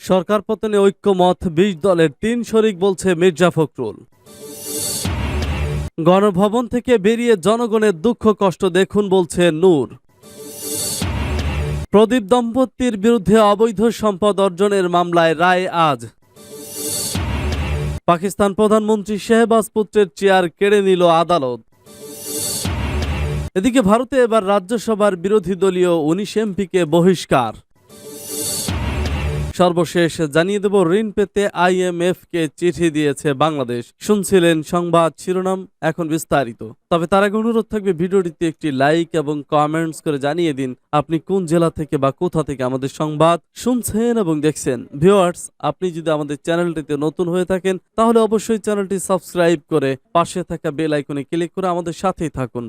সরকার পতনে ঐক্যমত, বিশ দলের তিন শরিক বলছে মির্জা ফখরুল। গণভবন থেকে বেরিয়ে জনগণের দুঃখ কষ্ট দেখুন বলছে নূর। প্রদীপ দম্পতির বিরুদ্ধে অবৈধ সম্পদ অর্জনের মামলায় রায় আজ। পাকিস্তান প্রধানমন্ত্রী শেহবাজ পুত্রের চেয়ার কেড়ে নিল আদালত। এদিকে ভারতে এবার রাজ্যসভার বিরোধী দলীয় উনিশ এমপিকে বহিষ্কার। সর্বশেষ জানিয়ে দেব, ঋণ পেতে আইএমএফ কে চিঠি দিয়েছে বাংলাদেশ। শুনছিলেন সংবাদ শিরোনাম, এখন বিস্তারিত। তবে তার আগে অনুরোধ থাকবে, ভিডিওটিতে একটি লাইক এবং কমেন্টস করে জানিয়ে দিন, আপনি কোন জেলা থেকে বা কোথা থেকে আমাদের সংবাদ শুনছেন এবং দেখছেন। ভিউয়ার্স, আপনি যদি আমাদের চ্যানেলটিতে নতুন হয়ে থাকেন, তাহলে অবশ্যই চ্যানেলটি সাবস্ক্রাইব করে পাশে থাকা বেল আইকনে ক্লিক করে আমাদের সাথেই থাকুন।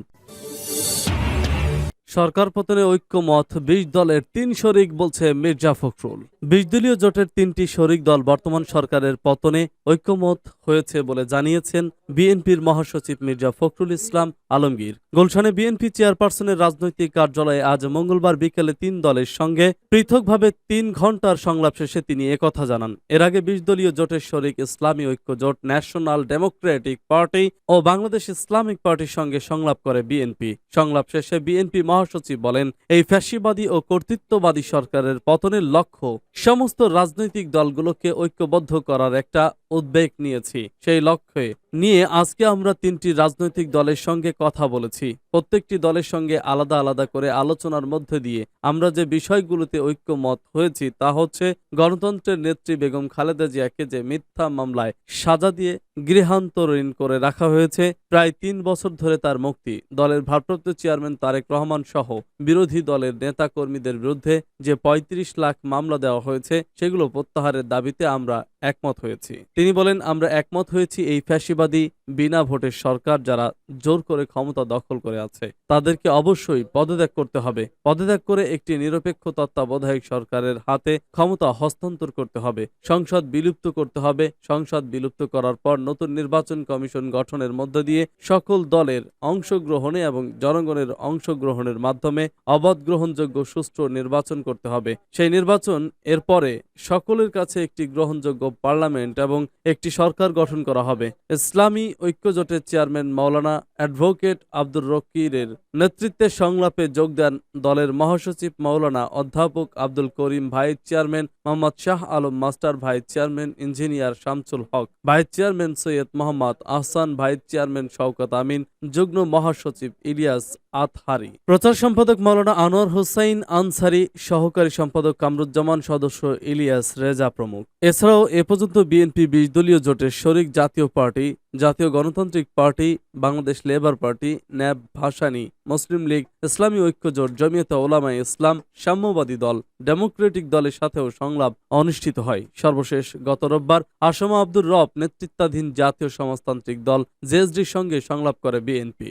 সরকার পতনে ঐক্যমত বিশ দলের তিন শরিক বলছে মির্জা ফখরুল। বিশ দলীয় জোটের তিনটি শরিক দল বর্তমান সরকারের পতনে ঐক্যমত হয়েছে বলে জানিয়েছেন বিএনপির মহাসচিব মির্জা ফখরুল ইসলাম আলমগীর। গুলশানে বিএনপি চেয়ারপারসনের রাজনৈতিক কার্যালয়ে আজ মঙ্গলবার বিকেলে তিন দলের সঙ্গে পৃথকভাবে তিন ঘণ্টার সংলাপ শেষে তিনি একথা জানান। এর আগে বিশ দলীয় জোটের শরিক Islami Oikya Jote national democratic party ও বাংলাদেশ ইসলামিক পার্টির সঙ্গে সংলাপ করে বিএনপি। সংলাপ শেষে বিএনপি মহাসচিব বলেন, এই ফ্যাসিবাদী ও কর্তৃত্ববাদী সরকারের পতনের লক্ষ্য সমস্ত রাজনৈতিক দলগুলোকে ঐক্যবদ্ধ করার একটা উদ্বেগ নিয়েছি। সেই লক্ষ্যে নিয়ে আজকে আমরা তিনটি রাজনৈতিক দলের সঙ্গে কথা বলেছি। প্রত্যেকটি দলের সঙ্গে আলাদা আলাদা করে আলোচনার মধ্যে দিয়ে আমরা যে বিষয়গুলোতে ঐক্যমত হয়েছি তা হচ্ছে গণতন্ত্রের নেত্রী বেগম খালেদা জিয়াকে যে মিথ্যা মামলায় সাজা দিয়ে গৃহান্তরীণ করে রাখা হয়েছে, প্রায় তিন বছর ধরে তার মুক্তি। দলের ভারপ্রাপ্ত চেয়ারম্যান তারেক রহমান সহ বিরোধী দলের নেতা কর্মীদের বিরুদ্ধে যে ৩৫ লাখ মামলা দেওয়া হয়েছে, সেগুলো প্রত্যাহারের দাবিতে আমরা একমত হয়েছি। তিনি বলেন আমরা একমত হয়েছি এই ফ্যাসিবাদী বিনা ভোটের সরকার যারা জোর করে ক্ষমতা দখল করে আছে, তাদেরকে অবশ্যই পদত্যাগ করতে হবে। পদত্যাগ করে একটি নিরপেক্ষ তত্ত্বাবধায়ক সরকারের হাতে ক্ষমতা হস্তান্তর করতে হবে। সংসদ বিলুপ্ত করতে হবে। সংসদ বিলুপ্ত করার পর নতুন নির্বাচন কমিশন গঠনের মধ্য দিয়ে সকল দলের অংশগ্রহণে এবং জনগণের অংশগ্রহণের মাধ্যমে অবাধ গ্রহণযোগ্য সুষ্ঠু নির্বাচন করতে হবে। সেই নির্বাচন এরপরে সকলের কাছে একটি গ্রহণযোগ্য পার্লামেন্ট এবং একটি সরকার গঠন করা হবে। ইসলামী ঐক্যজোটের চেয়ারম্যান মাওলানা অ্যাডভোকেট আব্দুর রকিরের নেতৃত্বে সংলাপে যোগ দেন দলের মহাসচিব মাওলানা অধ্যাপক Abdul Karim, vice chairman Mohammad Shah Alam, master vice chairman engineer Shamsul Haque, vice chairman Syed Mohammad Ahsan, vice chairman Shawkat Amin, যুগ্ম মহাসচিব ইলিয়াস আতহারি। প্রচার সম্পাদক মাওলানা আনোয়ার হোসাইন আনসারি, সহকারী সম্পাদক কামরুজ্জামান, সদস্য ইলিয়াস রেজা প্রমুখ। এছাড়াও এ পর্যন্ত বিএনপি বিশ দলীয় জোটের শরিক Jatiya party Jatiya Ganatantrik party, Bangladesh labour party, NAP, Bhasani, Muslim League, Islami Oikya Jote, জমিয়তে ওলামা ইসলাম, সাম্যবাদী দল, ডেমোক্রেটিক দলের সাথেও সংলাপ অনুষ্ঠিত হয়। সর্বশেষ, গত রোববার আসমা আব্দুর রব নেতৃত্বাধীন জাতীয় সমাজতান্ত্রিক দল জেএসডির সঙ্গে সংলাপ করে বিএনপি।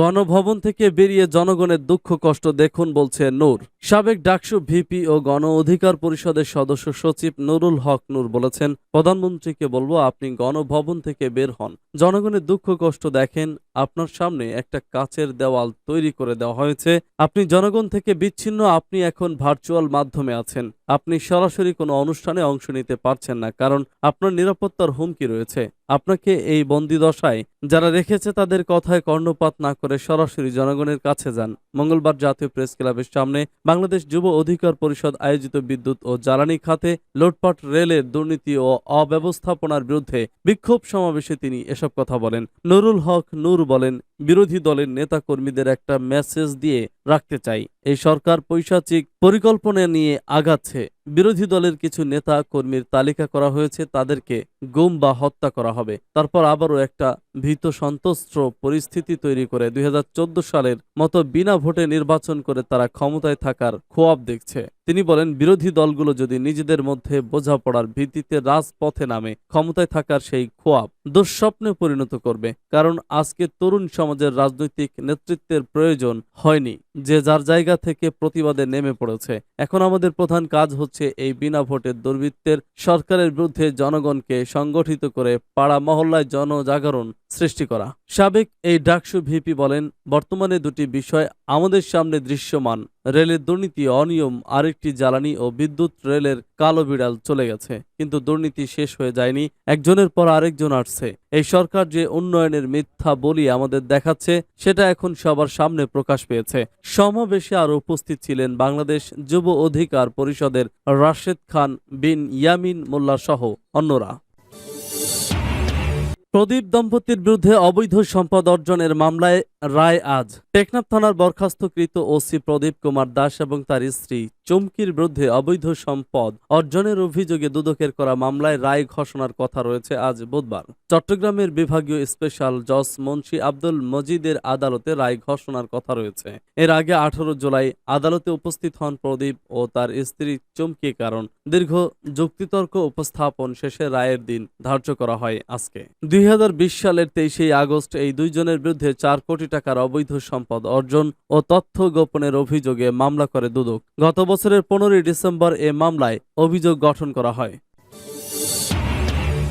গণভবন থেকে বেরিয়ে জনগণের দুঃখ কষ্ট দেখুন বলছে নূর। সাবেক ডাকসু ভিপি ও গণ অধিকার পরিষদের সদস্য সচিব নুরুল হক নূর বলেছেন, প্রধানমন্ত্রীকে বলব আপনি গণভবন থেকে বের হন। জনগণের দুঃখ কষ্ট দেখেন, আপনার সামনে একটা কাচের দেওয়াল তৈরি করে দেওয়া হয়েছে। আপনি জনগণ থেকে বিচ্ছিন্ন, আপনি এখন ভার্চুয়াল মাধ্যমে আছেন। আপনি সরাসরি কোনো অনুষ্ঠানে অংশ নিতে পারছেন না, কারণ আপনার নিরাপত্তার হুমকি রয়েছে। আপনাকে এই বন্দি দশায় যারা রেখেছে তাদের কথায় কর্ণপাত না করে সরাসরি জনগণের কাছে যান। মঙ্গলবার জাতীয় প্রেস ক্লাবের সামনে বাংলাদেশ যুব অধিকার পরিষদ আয়োজিত বিদ্যুৎ ও জ্বালানি খাতে লোটপাট, রেলের দুর্নীতি ও অব্যবস্থাপনার বিরুদ্ধে বিক্ষোভ সমাবেশে তিনি এসব কথা বলেন। নুরুল হক নূর বলেন বিরোধী দলের নেতা কর্মীদের একটা মেসেজ দিয়ে রাখতে চাই। এই সরকার পৈশাচিক পরিকল্পনা নিয়ে আগাচ্ছে। বিরোধী দলের কিছু নেতা কর্মীর তালিকা করা হয়েছে, তাদেরকে গুম বা হত্যা করা হবে। তারপর আবারও একটা ভীত সন্ত্রস্ত পরিস্থিতি তৈরি করে দুই হাজার চোদ্দ সালের মতো বিনা ভোটে নির্বাচন করে তারা ক্ষমতায় থাকার খোয়াব দেখছে। তিনি বলেন, বিরোধী দলগুলো যদি নিজেদের মধ্যে বোঝাপড়ার ভিত্তিতে রাজপথে নামে, ক্ষমতায় থাকার সেই খোয়াব দুঃস্বপ্নে পরিণত করবে, কারণ আজকে তরুণ সমাজের রাজনৈতিক নেতৃত্বের প্রয়োজন হয়নি, যে যার জায়গা থেকে প্রতিবাদে নেমে পড়েছে। এখন আমাদের প্রধান কাজ হচ্ছে এই বিনা ভোটের দুর্বৃত্তের সরকারের বিরুদ্ধে জনগণকে সংগঠিত করে পাড়া মহল্লায় জনজাগরণ সৃষ্টি করা। সাবেক এই ডাকসু ভিপি বলেন, বর্তমানে দুটি বিষয় আমাদের সামনে দৃশ্যমান। রেলের দুর্নীতি অনিয়ম, আরেকটি জ্বালানি ও বিদ্যুৎ রেলের কালো বিড়াল চলে গেছে। কিন্তু দুর্নীতি শেষ হয়ে যায়নি, একজনের পর আরেকজন আসছে। এই সরকার যে উন্নয়নের মিথ্যা বলি আমাদের দেখাচ্ছে, সেটা এখন সবার সামনে প্রকাশ পেয়েছে। সমাবেশে আরও উপস্থিত ছিলেন বাংলাদেশ যুব অধিকার পরিষদের রাশেদ খান বিন ইয়ামিন মোল্লা সহ অন্যরা। প্রদীপ দম্পতির বিরুদ্ধে অবৈধ সম্পদ অর্জনের মামলায় রায় আজ। টেকনাফ থানার বরখাস্তকৃত ওসি প্রদীপ কুমার দাস এবং তার স্ত্রী চুমকির বিরুদ্ধে অবৈধ সম্পদ অর্জনের অভিযোগে দুদকের করা মামলায় রায় ঘোষণার কথা রয়েছে আজ বুধবার। চট্টগ্রামের বিভাগীয় স্পেশাল জজ মুন্সি আব্দুল মজিদের আদালতে রায় ঘোষণার কথা রয়েছে। এর আগে আঠারো জুলাই আদালতে উপস্থিত হন প্রদীপ ও তার স্ত্রী চুমকি কারণ দীর্ঘ যুক্তিতর্ক উপস্থাপন শেষে রায়ের দিন ধার্য করা হয় আজকে। দুই হাজার বিশ সালের তেইশে আগস্ট এই দুইজনের বিরুদ্ধে চার কোটি টাকার অবৈধ সম্পদ অর্জন ও তথ্য গোপনের অভিযোগে মামলা করে দুদক। গত বছরের পনেরোই ডিসেম্বর এ মামলায় অভিযোগ গঠন করা হয়।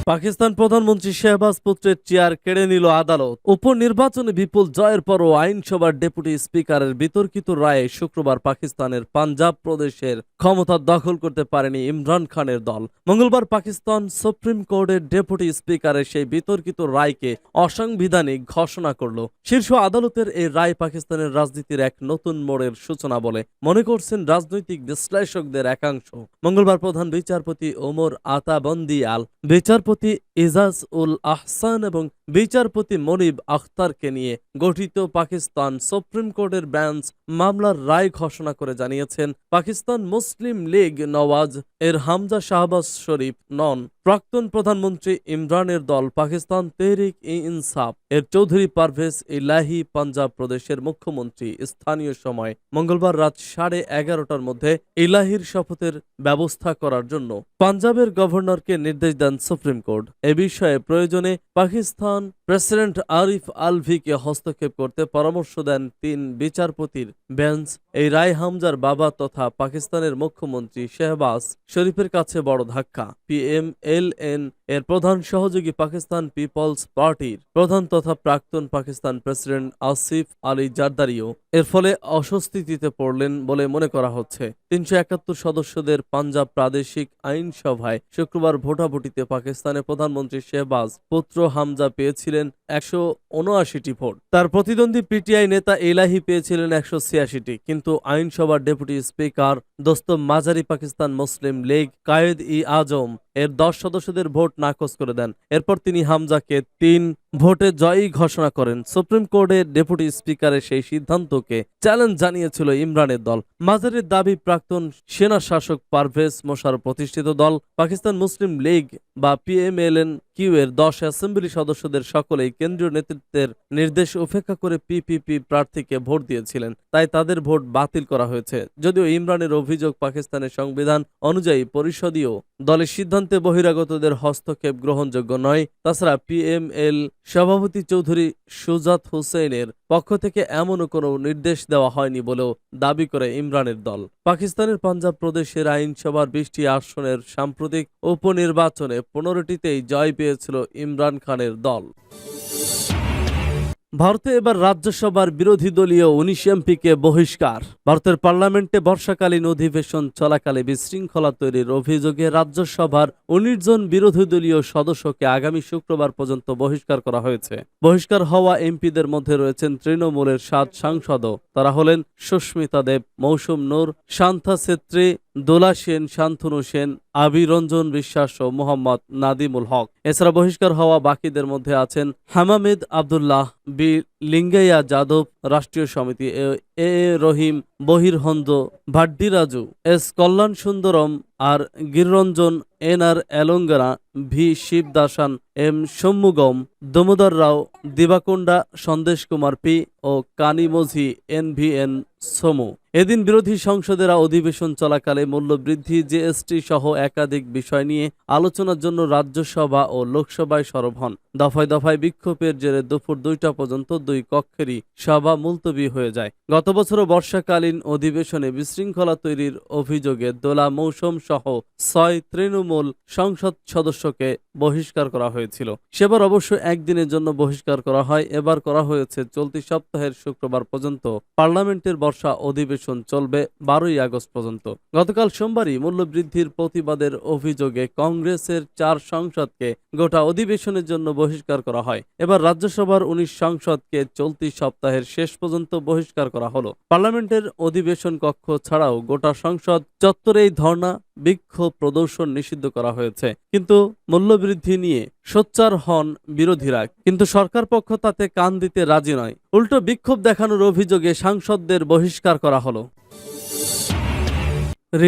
পাকিস্তান প্রধানমন্ত্রী শেহবাজ পুত্রের চেয়ার কেড়ে নিল আদালত। উপনির্বাচনে বিপুল জয়ের পরও আইনসভার ডেপুটি স্পিকারের বিতর্কিত রায়ে শুক্রবার পাকিস্তানের পাঞ্জাব প্রদেশের ক্ষমতা দখল করতে পারেনি ইমরান খানের দল। মঙ্গলবার পাকিস্তান সুপ্রিম কোর্টের ডেপুটি স্পিকারের সেই বিতর্কিত রায়কে অসাংবিধানিক ঘোষণা করল। শীর্ষ আদালতের এই রায় পাকিস্তানের রাজনীতির এক নতুন মোড়ের সূচনা বলে মনে করছেন রাজনৈতিক বিশ্লেষকদের একাংশ। মঙ্গলবার প্রধান বিচারপতি ওমর আতাবন্দি আল বিচারপতি ইজাজ উল আহসান এবং বিচারপতি মনিব আখতারকে নিয়ে গঠিত পাকিস্তান সুপ্রিম কোর্টের বেঞ্চ মামলার রায় ঘোষণা করে জানিয়েছেন, পাকিস্তান মুসলিম লীগ নওয়াজ এর হামজা শাহবাজ শরীফ নন। প্রাক্তন প্রধানমন্ত্রী ইমরানের দল পাকিস্তান তেহরিক ই ইনসাফ এর চৌধুরী পারভেজ ইলাহি পাঞ্জাব প্রদেশের মুখ্যমন্ত্রী স্থানীয় সময় মঙ্গলবার রাত সাড়ে এগারোটার মধ্যে ইলাহির শপথের ব্যবস্থা করার জন্য পাঞ্জাবের গভর্নরকে নির্দেশ দেন সুপ্রিম কোর্ট। এ বিষয়ে প্রয়োজনে পাকিস্তান প্রেসিডেন্ট আরিফ আলভিকে হস্তক্ষেপ করতে পরামর্শ দেন তিন বিচারপতির বেঞ্চ। এই রায় হামজার বাবা তথা পাকিস্তানের মুখ্যমন্ত্রী শেহবাজ শরীফের কাছে বড় ধাক্কা। পিএম এল এন এর প্রধান সহযোগী পাকিস্তান পিপলস পার্টির প্রধান তথা প্রাক্তন পাকিস্তান প্রেসিডেন্ট আসিফ আলী জারদারিও এর ফলে অস্বস্তিতে পড়লেন বলে মনে করা হচ্ছে। তিনশো একাত্তর সদস্যদের পাঞ্জাব প্রাদেশিক আইনসভায় শুক্রবার ভোটাভুটিতে পাকিস্তানের প্রধানমন্ত্রী শেহবাজ পুত্র হামজা পেয়েছিলেন একশো উনআশিটি ভোট। তার প্রতিদ্বন্দ্বী পিটিআই নেতা এলাহি পেয়েছিলেন একশো ছিয়াশিটি। কিন্তু আইনসভার deputy speaker Dost Mazari Pakistan Muslim league Quaid e Azam এর দশ সদস্যদের ভোট নাকচ করে দেন। এরপর তিনি হামজাকে তিন ভোটে জয়ী ঘোষণা করেন সুপ্রিম কোর্টের ডেপুটি স্পিকারের সেই সিদ্ধান্তকে চ্যালেঞ্জ জানিয়েছিল ইমরানের দল। মাজারের দাবি প্রাক্তন সেনা শাসক পারভেজ মোশার প্রতিষ্ঠিত দল, পাকিস্তান মুসলিম লীগ বা পিএমএলএন কিউ এর দশ অ্যাসেম্বলি সদস্যদের সকলেই কেন্দ্রীয় নেতৃত্বের নির্দেশ উপেক্ষা করে পিপিপি প্রার্থীকে ভোট দিয়েছিলেন। তাই তাদের ভোট বাতিল করা হয়েছে। যদিও ইমরানের অভিযোগ পাকিস্তানের সংবিধান অনুযায়ী পরিষদীয় দলের সিদ্ধান্তে বহিরাগতদের হস্তক্ষেপ গ্রহণযোগ্য নয়, তাছাড়া পিএমএল সভাপতি চৌধুরী সুজাত হোসেনের পক্ষ থেকে এমনও কোনো নির্দেশ দেওয়া হয়নি বলেও দাবি করে ইমরানের দল। পাকিস্তানের পাঞ্জাব প্রদেশের আইনসভার বিশটি আসনের সাম্প্রতিক উপনির্বাচনে পনেরোটিতেই জয় পেয়েছিল ইমরান খানের দল। ভারতে এবার রাজ্যসভার বিরোধী দলীয় উনিশ এমপিকে বহিষ্কার। ভারতের পার্লামেন্টে বর্ষাকালীন অধিবেশন চলাকালে বিশৃঙ্খলা তৈরির অভিযোগে রাজ্যসভার উনিশ জন বিরোধী দলীয় সদস্যকে আগামী শুক্রবার পর্যন্ত বহিষ্কার করা হয়েছে। বহিষ্কার হওয়া এমপিদের মধ্যে রয়েছেন তৃণমূলের সাত সাংসদও। তারা হলেন সুস্মিতা দেব, মৌসুম নূর, শান্তা ছেত্রী দোলা সেন, শান্তনু সেন আবিরঞ্জন বিশ্বাস ও মোহাম্মদ নাদিমুল হক। এছাড়া বহিষ্কার হওয়া বাকিদের মধ্যে আছেন হামামিদ আবদুল্লাহ বি লিঙ্গাইয়া যাদব রাষ্ট্রীয় সমিতি A Rahim বহিরহন্দ Vaddiraju, S Kalyan Sundaram R Girirajan, N R Elangara, V Sivadasan, M Shanmugam, Damodar Rao, Divakonda Sandesh Kumar P O Kanimozhi N V N Somu. এদিন বিরোধী সংসদেরা অধিবেশন চলাকালে মূল্যবৃদ্ধি, জিএসটি সহ একাধিক বিষয় নিয়ে আলোচনার জন্য রাজ্যসভা ও লোকসভায় সরব হন। দফায় দফায় বিক্ষোভের জেরে দুপুর দুইটা পর্যন্ত দুই কক্ষেরই সভা মুলতবি হয়ে যায়। গত বছরও বর্ষাকালীন শীতকালীন অধিবেশনে বিশৃঙ্খলা তৈরির অভিযোগে দোলা মৌসুম সহ ছয় তৃণমূল সংসদ সদস্যকে বহিষ্কার করা হয়েছিল। সেবার অবশ্য একদিনের জন্য বহিষ্কার করা হয়। এবার করা হয়েছে, চলতি সপ্তাহের শুক্রবার পর্যন্ত পার্লামেন্টের বর্ষা অধিবেশন চলবে বারোই আগস্ট পর্যন্ত। গতকাল সোমবারই মূল্যবৃদ্ধির প্রতিবাদের অভিযোগে কংগ্রেসের চার সংসদকে গোটা অধিবেশনের জন্য বহিষ্কার করা হয়। এবার রাজ্যসভার উনিশ সংসদকে চলতি সপ্তাহের শেষ পর্যন্ত বহিষ্কার করা হলো। পার্লামেন্টের অধিবেশন কক্ষ ছাড়াও গোটা সংসদ চত্বরেই ধর্ণা, বিক্ষোভ প্রদর্শন নিষিদ্ধ করা হয়েছে। কিন্তু মূল্যবৃদ্ধি নিয়ে সোচ্চার হন বিরোধীরা। কিন্তু সরকার পক্ষ তাতে কান দিতে রাজি নয়। উল্টো বিক্ষোভ দেখানোর অভিযোগে সাংসদদের বহিষ্কার করা হলো।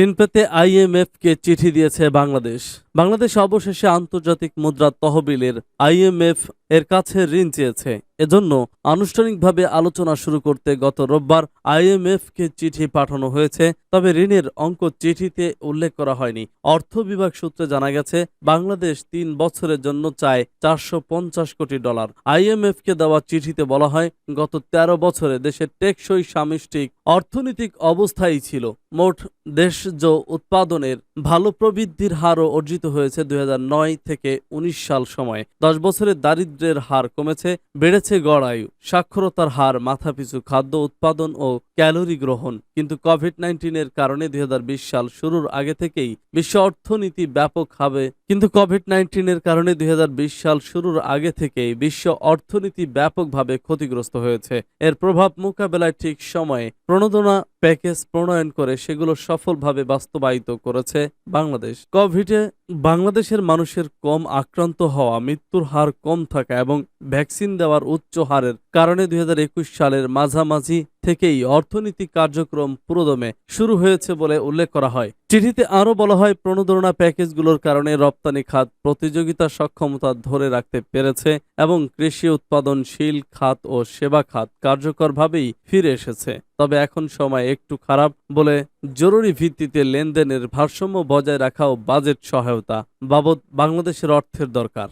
ঋণ পেতে আইএমএফকে চিঠি দিয়েছে বাংলাদেশ। বাংলাদেশ অবশেষে আন্তর্জাতিক মুদ্রা তহবিলের আইএমএফ এর কাছে ঋণ চেয়েছে। এজন্য আনুষ্ঠানিকভাবে আলোচনা শুরু করতে গত রোববার আইএমএফকে চিঠি পাঠানো হয়েছে, তবে ঋণের অঙ্ক চিঠিতে উল্লেখ করা হয়নি। অর্থ বিভাগ সূত্রে জানা গেছে, বাংলাদেশ তিন বছরের জন্য চায় চারশো পঞ্চাশ কোটি ডলার। আইএমএফকে দেওয়া চিঠিতে বলা হয়, গত ১৩ বছরে দেশের টেকসই সামষ্টিক অর্থনৈতিক অবস্থাই ছিল। মোট দেশজ উৎপাদনের ভালো প্রবৃদ্ধির হারও অর্জিত হয়েছে দুই থেকে ১৯ সাল সময়ে। দশ বছরে দারিদ্রের হার কমেছে, বেড়েছে গড় আয়ু সাক্ষরতার হার, মাথাপিছু খাদ্য উৎপাদন ও ক্যালোরি গ্রহণ। কিন্তু কোভিড নাইন্টিনের কারণে দুই হাজার বিশ সাল শুরুর আগে থেকেই বিশ্ব অর্থনীতি ব্যাপকভাবে কিন্তু কোভিড নাইন্টিনের কারণে দুই সাল শুরুর আগে থেকেই বিশ্ব অর্থনীতি ব্যাপকভাবে ক্ষতিগ্রস্ত হয়েছে। এর প্রভাব মোকাবেলায় ঠিক সময়ে প্রণোদনা প্যাকেজ প্রণয়ন করে সেগুলো সফলভাবে বাস্তবায়িত করেছে বাংলাদেশ। কোভিডে বাংলাদেশের মানুষের কম আক্রান্ত হওয়া, মৃত্যুর হার কম থাকা এবং ভ্যাকসিন দেওয়ার উচ্চ হারের কারণে দুই হাজার একুশ সালের মাঝামাঝি থেকেই অর্থনৈতিক কার্যক্রম পুরোদমে শুরু হয়েছে বলে উল্লেখ করা হয়। চিঠিতে আরও বলা হয়, প্রণোদনা প্যাকেজগুলোর কারণে রপ্তানি খাত প্রতিযোগিতা সক্ষমতা ধরে রাখতে পেরেছে এবং কৃষি উৎপাদনশীল খাত ও সেবা খাত কার্যকরভাবেই ফিরে এসেছে। তবে এখন সময় একটু খারাপ বলে জরুরি ভিত্তিতে লেনদেনের ভারসাম্য বজায় রাখা ও বাজেট সহায়তা বাবদ বাংলাদেশের অর্থের দরকার।